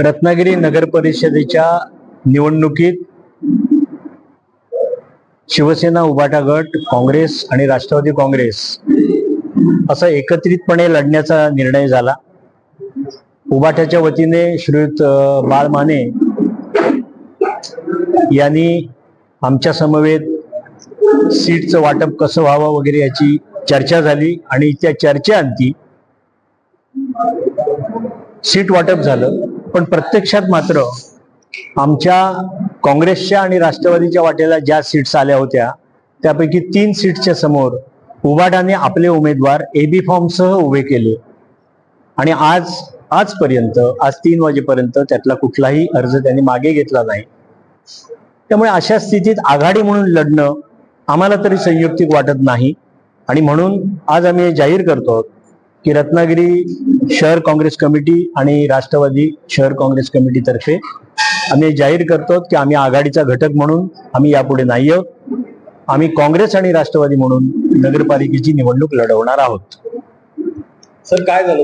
रत्नागिरी नगर परिषदेच्या निवडणुकीत शिवसेना उभाटा गट काँग्रेस आणि राष्ट्रवादी काँग्रेस असा एकत्रितपणे लढण्याचा निर्णय झाला. उभाट्याच्या वतीने श्रीयुत बाळ माने यांनी आमच्या समवेत सीटचं वाटप कसं व्हावं वगैरे याची चर्चा झाली आणि त्या चर्चेअंती सीट वाटप झालं पण प्रत्यक्षात मात्र आमच्या काँग्रेसच्या आणि राष्ट्रवादीच्या वाटेला ज्या सीट्स आल्या होत्या त्यापैकी तीन सीटच्या समोर उबाडाने आपले उमेदवार एबी फॉर्मसह उभे केले. आणि आज आजपर्यंत आज तीन वाजेपर्यंत त्यातला कुठलाही अर्ज त्यांनी मागे घेतला नाही. त्यामुळे अशा स्थितीत आघाडी म्हणून लढणं आम्हाला तरी संयुक्तिक वाटत नाही. आणि म्हणून आज आम्ही जाहीर करतो की रत्नागिरी शहर काँग्रेस कमिटी आणि राष्ट्रवादी शहर काँग्रेस कमिटीतर्फे आम्ही जाहीर करतो की आम्ही आघाडीचा घटक म्हणून आम्ही यापुढे नाही आहोत आम्ही काँग्रेस आणि राष्ट्रवादी म्हणून नगरपालिकेची निवडणूक लढवणार आहोत. सर काय झालं?